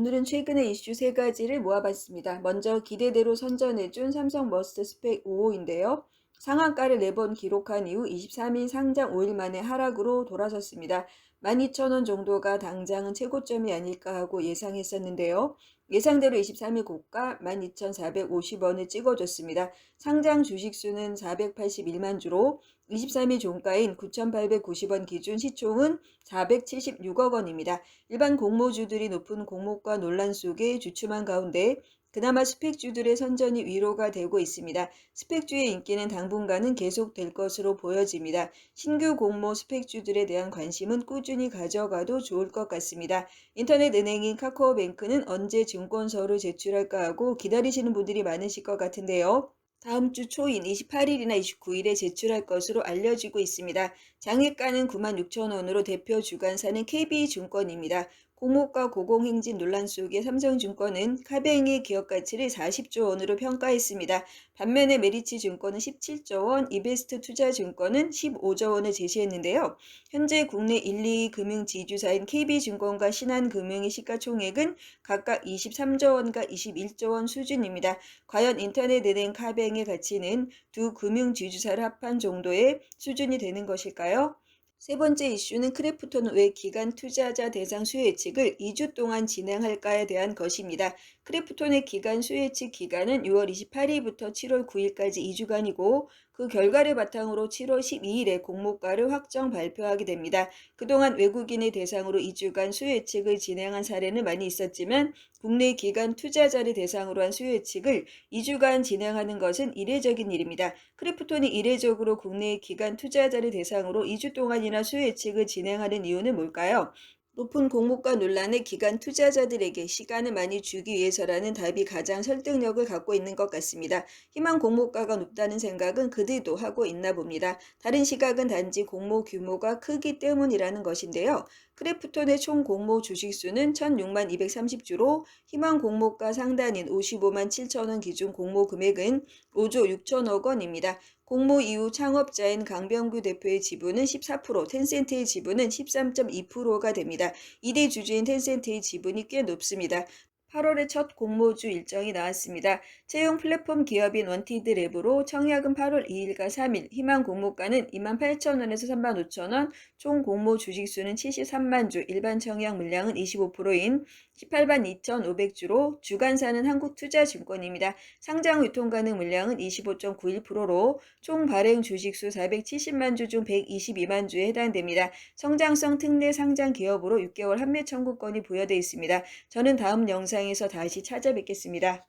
오늘은 최근의 이슈 세 가지를 모아봤습니다. 먼저 기대대로 선전해준 삼성 머스트 스펙 5호인데요. 상한가를 4번 기록한 이후 23일 상장 5일 만에 하락으로 돌아섰습니다. 12,000원 정도가 당장은 최고점이 아닐까 하고 예상했었는데요. 예상대로 23일 고가 12,450원을 찍어줬습니다. 상장 주식수는 481만 주로 23일 종가인 9,890원 기준 시총은 476억 원입니다. 일반 공모주들이 높은 공모가 논란 속에 주춤한 가운데 그나마 스펙주들의 선전이 위로가 되고 있습니다. 스펙주의 인기는 당분간은 계속될 것으로 보여집니다. 신규 공모 스펙주들에 대한 관심은 꾸준히 가져가도 좋을 것 같습니다. 인터넷 은행인 카카오뱅크는 언제 증권서를 제출할까 하고 기다리시는 분들이 많으실 것 같은데요. 다음 주 초인 28일이나 29일에 제출할 것으로 알려지고 있습니다. 장외가는 96,000원으로 대표 주관사는 KB증권입니다. 공모가 고공행진 논란 속에 삼성증권은 카뱅의 기업 가치를 40조 원으로 평가했습니다. 반면에 메리츠 증권은 17조 원, 이베스트 투자증권은 15조 원을 제시했는데요. 현재 국내 1, 2위 금융 지주사인 KB증권과 신한금융의 시가총액은 각각 23조 원과 21조 원 수준입니다. 과연 인터넷 은행 카뱅의 가치는 두 금융 지주사를 합한 정도의 수준이 되는 것일까요? 세 번째 이슈는 크래프톤은 왜 기간 투자자 대상 수요 예측을 2주 동안 진행할까에 대한 것입니다. 크래프톤의 기간 예측 기간은 6월 28일부터 7월 9일까지 2주간이고 그 결과를 바탕으로 7월 12일에 공모가를 확정 발표하게 됩니다. 그동안 외국인의 대상으로 2주간 수요 예측을 진행한 사례는 많이 있었지만 국내 기관 투자자를 대상으로 한 수요 예측을 2주간 진행하는 것은 이례적인 일입니다. 크래프톤이 이례적으로 국내 기관 투자자를 대상으로 2주 동안이나 수요 예측을 진행하는 이유는 뭘까요? 높은 공모가 논란에 기간 투자자들에게 시간을 많이 주기 위해서라는 답이 가장 설득력을 갖고 있는 것 같습니다. 희망 공모가가 높다는 생각은 그들도 하고 있나 봅니다. 다른 시각은 단지 공모 규모가 크기 때문이라는 것인데요. 크래프톤의 총 공모 주식수는 1006만 230주로 희망 공모가 상단인 55만 7천원 기준 공모 금액은 5조 6천억 원입니다. 공모 이후 창업자인 강병규 대표의 지분은 14%, 텐센트의 지분은 13.2%가 됩니다. 2대 주주인 텐센트의 지분이 꽤 높습니다. 8월에 첫 공모주 일정이 나왔습니다. 채용 플랫폼 기업인 원티드 랩으로 청약은 8월 2일과 3일, 희망 공모가는 28,000원에서 35,000원, 총 공모 주식수는 73만 주, 일반 청약 물량은 25%인 18만 2,500주로 주관사는 한국투자증권입니다. 상장 유통 가능 물량은 25.91%로 총 발행 주식수 470만 주 중 122만 주에 해당됩니다. 성장성 특례 상장 기업으로 6개월 한매 청구권이 부여되어 있습니다. 저는 다음 영상에서 다시 찾아뵙겠습니다.